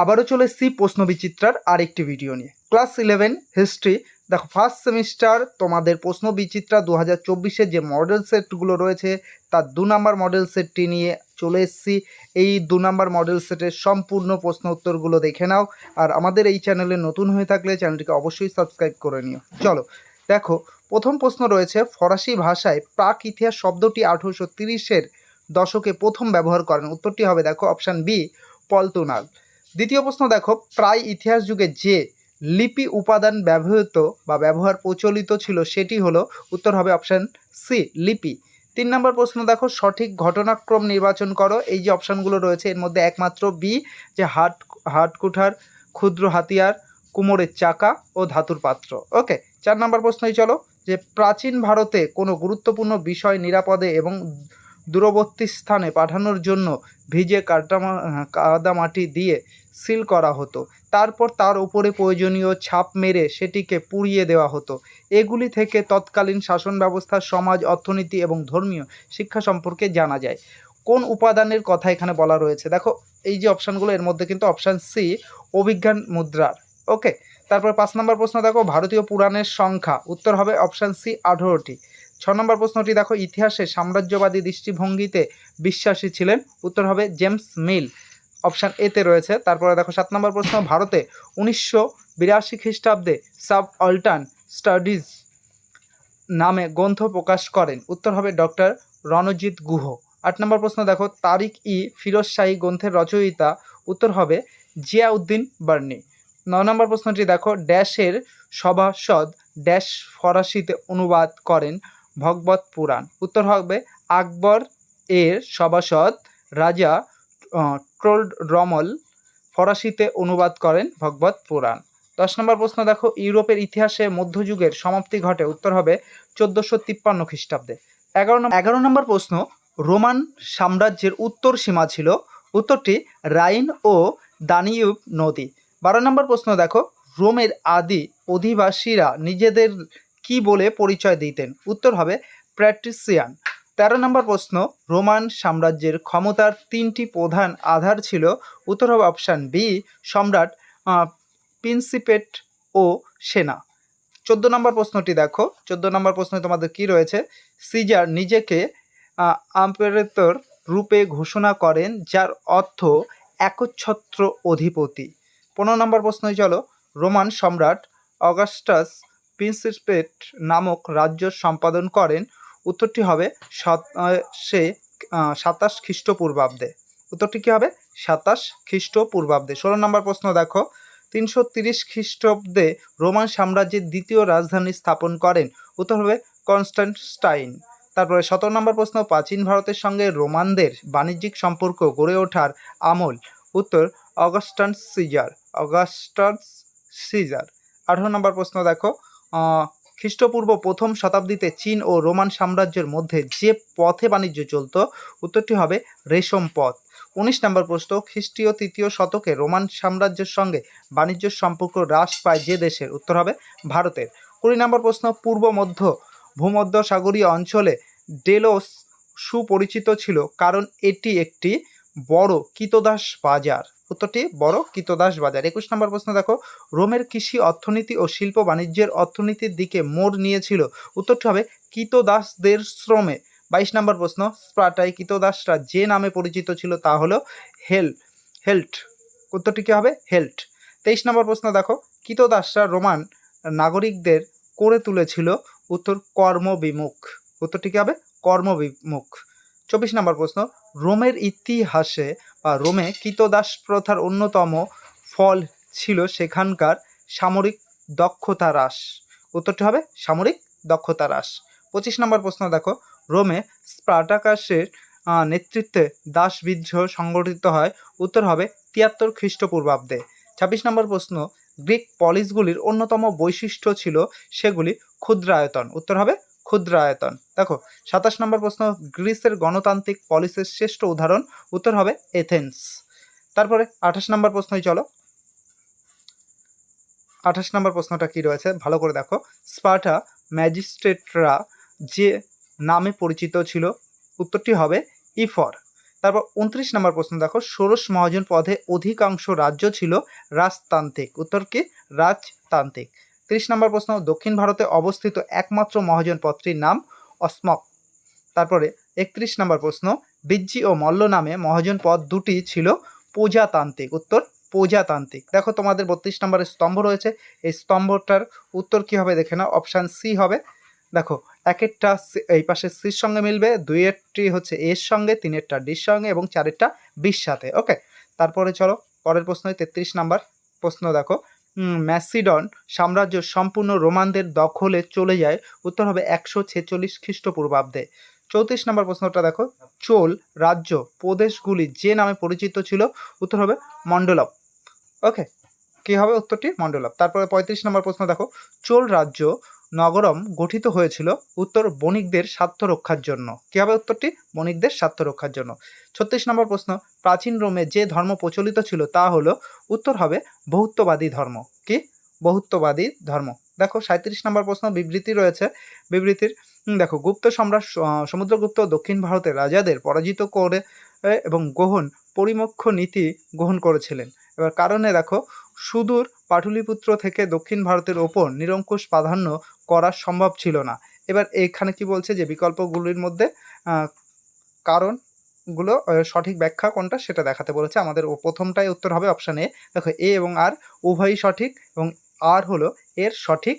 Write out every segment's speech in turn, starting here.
আবারও চলে এসেছি প্রশ্ন বিচিত্রার আরেকটি ভিডিও নিয়ে। ক্লাস ইলেভেন হিস্ট্রি দেখো ফার্স্ট সেমিস্টার তোমাদের প্রশ্ন বিচিত্রা দু হাজার যে মডেল সেটগুলো রয়েছে, তার দু নম্বর মডেল সেটটি নিয়ে চলে এসেছি। এই দু নম্বর মডেল সেটের সম্পূর্ণ প্রশ্ন উত্তরগুলো দেখে নাও। আর আমাদের এই চ্যানেলে নতুন হয়ে থাকলে চ্যানেলটিকে অবশ্যই সাবস্ক্রাইব করে নিও। চলো, দেখো, প্রথম প্রশ্ন রয়েছে, ফরাসি ভাষায় প্রাক ইতিহাস শব্দটি আঠেরোশো তিরিশের দশকে প্রথম ব্যবহার করেন। উত্তরটি হবে, দেখো অপশান বি পলতুনাল দ্বিতীয় প্রশ্ন দেখো, প্রায় ইতিহাস যুগে যে লিপি উপাদান ব্যবহৃত বা ব্যবহার প্রচলিত ছিল সেটি হলো, উত্তর হবে অপশান সি লিপি। তিন নম্বর প্রশ্ন দেখো, সঠিক ঘটনাক্রম নির্বাচন করো। এই যে অপশানগুলো রয়েছে, এর মধ্যে একমাত্র বি যে হাট হাট কুঠার ক্ষুদ্র হাতিয়ার, কুমোরের চাকা ও ধাতুর পাত্র। ওকে চার নম্বর প্রশ্নই চলো, যে প্রাচীন ভারতে কোনো গুরুত্বপূর্ণ বিষয় নিরাপদে এবং দূরবর্তী স্থানে পাঠানোর জন্য ভিজে কাদামা কাদামাটি দিয়ে সিল করা হতো। তারপর তার উপরে প্রয়োজনীয় ছাপ মেরে সেটিকে পুড়িয়ে দেওয়া হতো। এগুলি থেকে তৎকালীন শাসন ব্যবস্থা, সমাজ, অর্থনীতি এবং ধর্মীয় শিক্ষা সম্পর্কে জানা যায়। কোন উপাদানের কথা এখানে বলা রয়েছে? দেখো, এই যে অপশানগুলো, এর মধ্যে কিন্তু অপশান সি, অভিজ্ঞান মুদ্রার। ওকে, তারপর পাঁচ নম্বর প্রশ্ন, দেখো, ভারতীয় পুরাণের সংখ্যা। উত্তর হবে অপশান সি, আঠেরোটি। ছ নম্বর প্রশ্নটি, দেখো, ইতিহাসে সাম্রাজ্যবাদী দৃষ্টিভঙ্গিতে বিশ্বাসী ছিলেন। উত্তর হবে জেমস মিল। অপশান এতে রয়েছে। তারপরে দেখো সাত নম্বর প্রশ্ন, ভারতে উনিশশো বিরাশি খ্রিস্টাব্দে সাব অল্টান স্টাডিজ নামে গ্রন্থ প্রকাশ করেন। উত্তর হবে ডক্টর রণজিৎ গুহ। আট নম্বর প্রশ্ন দেখো তারিক ই ফিরোজ শাহী গ্রন্থের রচয়িতা। উত্তর হবে জিয়াউদ্দিন বার্নি। ন নম্বর প্রশ্নটি দেখো, ড্যাশের সভাসদ ড্যাশ ফরাসিতে অনুবাদ করেন ভগবত পুরাণ। উত্তর হবে আকবর এর সভাসদ রাজা ট্রোল রমল ফরাসিতে অনুবাদ করেন ভগবত পুরাণ। দশ নম্বর প্রশ্ন, দেখো, ইউরোপের ইতিহাসে মধ্যযুগের সমাপ্তি ঘটে, উত্তর হবে চোদ্দোশো তিপ্পান্ন খ্রিস্টাব্দে। এগারো নম্বর এগারো নম্বর প্রশ্ন, রোমান সাম্রাজ্যের উত্তর সীমা ছিল? উত্তরটি, রাইন ও দানিউব নদী। বারো নম্বর প্রশ্ন, দেখো, রোমের আদি অধিবাসীরা নিজেদের কি বলে পরিচয় দিতেন? উত্তর হবে প্র্যাটিসিয়ান তেরো নম্বর প্রশ্ন, রোমান সাম্রাজ্যের ক্ষমতার তিনটি প্রধান আধার ছিল উত্তর হবে অপশান বি সম্রাট প্রিন্সিপেট ও সেনা। চোদ্দ নম্বর প্রশ্নটি দেখো, চোদ্দ নম্বর প্রশ্নে তোমাদের কি রয়েছে? সিজার নিজেকে আম্পেরেতর রূপে ঘোষণা করেন, যার অর্থ একচ্ছত্র অধিপতি। পনেরো নম্বর প্রশ্নই চলো, রোমান সম্রাট অগাস্টাস প্রিন্সিপেট নামক রাজ্য সম্পাদন করেন উত্তরটি হবে সে সাতাশ খ্রিস্টপূর্বাব্দে। উত্তরটি কী হবে? সাতাশ খ্রিস্টপূর্বাব্দে। ষোলো নম্বর প্রশ্ন দেখো। তিনশো তিরিশ খ্রিস্টাব্দে রোমান সাম্রাজ্যের দ্বিতীয় রাজধানী স্থাপন করেন। উত্তর হবে কনস্ট্যান্টাইন তারপরে সতেরো নম্বর প্রশ্ন, প্রাচীন ভারতের সঙ্গে রোমানদের বাণিজ্যিক সম্পর্ক গড়ে ওঠার আমল। উত্তর অগাস্টান সিজার। Augustus caesar. আঠারো নম্বর প্রশ্ন দেখো। খ্রিস্টপূর্ব প্রথম শতাব্দীতে চীন ও রোমান সাম্রাজ্যের মধ্যে যে পথে বাণিজ্য চলত, উত্তরটি হবে রেশম পথ। উনিশ নম্বর প্রশ্ন, খ্রিস্টীয় তৃতীয় শতকে রোমান সাম্রাজ্যের সঙ্গে বাণিজ্য সম্পর্ক হ্রাস পায় যে দেশের উত্তর হবে ভারতের। কুড়ি নম্বর প্রশ্ন, পূর্ব মধ্য ভূমধ্য সাগরীয় অঞ্চলে ডেলোস সুপরিচিত ছিল, কারণ এটি একটি বড় কিতদাস বাজার। উত্তরটি, বড় কিতদাস বাজার। একুশ নম্বর প্রশ্ন দেখো, রোমের কৃষি অর্থনীতি ও শিল্প বাণিজ্যের অর্থনীতির দিকে মোড় নিয়েছিল। উত্তরটি হবে কিতদাসদের শ্রমে। বাইশ নম্বর প্রশ্ন স্প্রাটাই কিতদাসরা যে নামে পরিচিত ছিল তা হলো হেল হেল্ট। উত্তরটি কী হবে? হেল্ট। তেইশ নম্বর প্রশ্ন দেখো কিতদাসরা রোমান নাগরিকদের করে তুলেছিল। উত্তর, কর্মবিমুখ। উত্তরটি কী হবে? কর্মবিমুখ। চব্বিশ নম্বর প্রশ্ন, রোমের ইতিহাসে রোমে কৃতদাস প্রথার অন্যতম ফল ছিল সেখানকার সামরিক দক্ষতা হ্রাস। উত্তরটি হবে সামরিক দক্ষতা হ্রাস। পঁচিশ নম্বর প্রশ্ন দেখো। রোমে স্পার্টাকাসের নেতৃত্বে দাস বিদ্রোহ সংগঠিত হয়। উত্তর হবে তিয়াত্তর খ্রিস্টপূর্বাব্দে। ছাব্বিশ নম্বর প্রশ্ন, গ্রিক পলিসগুলির অন্যতম বৈশিষ্ট্য ছিল সেগুলি ক্ষুদ্রায়তন। উত্তর হবে ক্ষুদ্রায়তন। দেখো, সাতাশ নম্বর প্রশ্ন, গ্রিসের গণতান্ত্রিক পলিসির শ্রেষ্ঠ উদাহরণ। উত্তর হবে এথেন্স তারপরে আঠাশ নম্বর প্রশ্নই চলো। আঠাশ নম্বর প্রশ্নটা কি রয়েছে? ভালো করে দেখো। স্পার্টা ম্যাজিস্ট্রেটরা যে নামে পরিচিত ছিল, উত্তরটি হবে ইফর। তারপর উনত্রিশ নম্বর প্রশ্ন দেখো। ষোড়শ মহাজন পদে অধিকাংশ রাজ্য ছিল রাজতান্ত্রিক। উত্তর কি? রাজতান্ত্রিক। ত্রিশ নম্বর প্রশ্ন, দক্ষিণ ভারতে অবস্থিত একমাত্র মহাজন পদটির নাম অসমক। তারপরে একত্রিশ নম্বর প্রশ্ন, বিজ্জি ও মল্ল নামে মহাজন পদ দুটি ছিল প্রজাতান্ত্রিক। উত্তর, প্রজাতান্ত্রিক। দেখো তোমাদের বত্রিশ নম্বরের স্তম্ভ রয়েছে, এই স্তম্ভটার উত্তর কি হবে দেখে নাও, অপশান সি হবে। দেখো এক একটা এই পাশে সির সঙ্গে মিলবে, দুইয়েরটি হচ্ছে এর সঙ্গে, তিনেরটা ডির সঙ্গে এবং চারেরটা বিশ সাথে, ওকে? তারপরে চলো, পরের প্রশ্ন তেত্রিশ নাম্বার প্রশ্ন দেখো। ম্যাসিডন সাম্রাজ্য সম্পূর্ণ রোমানদের দখলে চলে যায়। উত্তর হবে একশো ছেচল্লিশ খ্রিস্টপূর্বাব্দে। চৌত্রিশ নম্বর প্রশ্নটা দেখো। চোল রাজ্য প্রদেশগুলি যে নামে পরিচিত ছিল, উত্তর হবে মণ্ডলপ ওকে কি হবে উত্তরটি? মণ্ডলপ তারপরে পঁয়ত্রিশ নম্বর প্রশ্ন দেখো। চোল রাজ্য নগরম গঠিত হয়েছিল উত্তর বণিকদের স্বার্থ রক্ষার জন্য। কি হবে উত্তরটি? বণিকদের স্বার্থ রক্ষার জন্য। ছত্রিশ নম্বর প্রশ্ন, প্রাচীন রোমে যে ধর্ম প্রচলিত ছিল তা হলো, উত্তর হবে বহুত্ববাদী ধর্ম। কি? বহুত্ববাদী ধর্ম। দেখো সাঁত্রিশ নম্বর প্রশ্ন, বিবৃতি রয়েছে। বিবৃতির দেখো, গুপ্ত সম্রাট সমুদ্রগুপ্ত দক্ষিণ ভারতের রাজাদের পরাজিত করে এবং গ্রহণ, পরিমক্ষ নীতি গ্রহণ করেছিলেন। এবার কারণে দেখো সুদূর পাটুলিপুত্র থেকে দক্ষিণ ভারতের ওপর নিরঙ্কুশ প্রাধান্য করা সম্ভব ছিল না। এবার এখানে কি বলছে যে বিকল্পগুলির মধ্যে আহ, কারণগুলো আহ, সঠিক ব্যাখ্যা কোনটা সেটা দেখাতে বলেছে। আমাদের প্রথমটাই উত্তর হবে অপশান এ। দেখো এ এবং আর উভয়ই সঠিক এবং আর হলো এর সঠিক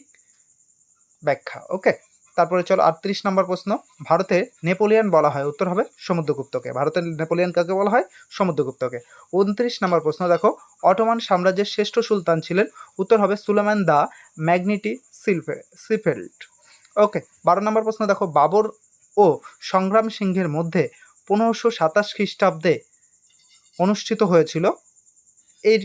ব্যাখ্যা ওকে? তারপরে চলো আটত্রিশ নম্বর প্রশ্ন। ভারতে নেপোলিয়ান বলা হয়, উত্তর হবে সমুদ্রগুপ্তকে। ভারতের নেপোলিয়ান কাকে বলা হয়? সমুদ্রগুপ্তকে। উনত্রিশ নম্বর প্রশ্ন, দেখো, অটোমান সাম্রাজ্যের শ্রেষ্ঠ সুলতান ছিলেন, উত্তর হবে সুলেমান দা ম্যাগনিটি সিলফে সিফেল্ড ওকে, বারো নম্বর প্রশ্ন, দেখো, বাবর ও সংগ্রাম সিংহের মধ্যে পনেরোশো সাতাশ খ্রিস্টাব্দে অনুষ্ঠিত হয়েছিল। এই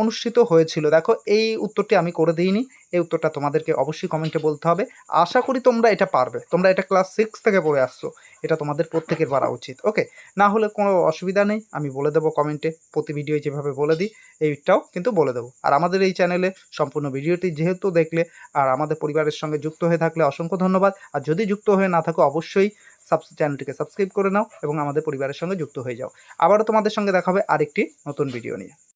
অনুষ্ঠিত হয়েছিল। দেখো, এই উত্তরটি আমি করে দিইনি। এই উত্তরটা তোমাদেরকে অবশ্যই কমেন্টে বলতে হবে। আশা করি তোমরা এটা পারবে। তোমরা এটা ক্লাস সিক্স থেকে পড়ে আসছো। এটা তোমাদের প্রত্যেকের পারা উচিত ওকে না হলে কোনো অসুবিধা নেই। আমি বলে দেবো কমেন্টে প্রতি ভিডিও যেভাবে বলে দিই, এইটাও কিন্তু বলে দেবো। আর আমাদের এই চ্যানেলে সম্পূর্ণ ভিডিওটি যেহেতু দেখলে, আর আমাদের পরিবারের সঙ্গে যুক্ত হয়ে থাকলে অসংখ্য ধন্যবাদ। আর যদি যুক্ত হয়ে না থাকো, অবশ্যই সাব চ্যানেলটিকে সাবস্ক্রাইব করে নাও এবং আমাদের পরিবারের সঙ্গে যুক্ত হয়ে যাও। আবারও তোমাদের সঙ্গে দেখা হবে আরেকটি নতুন ভিডিও নিয়ে।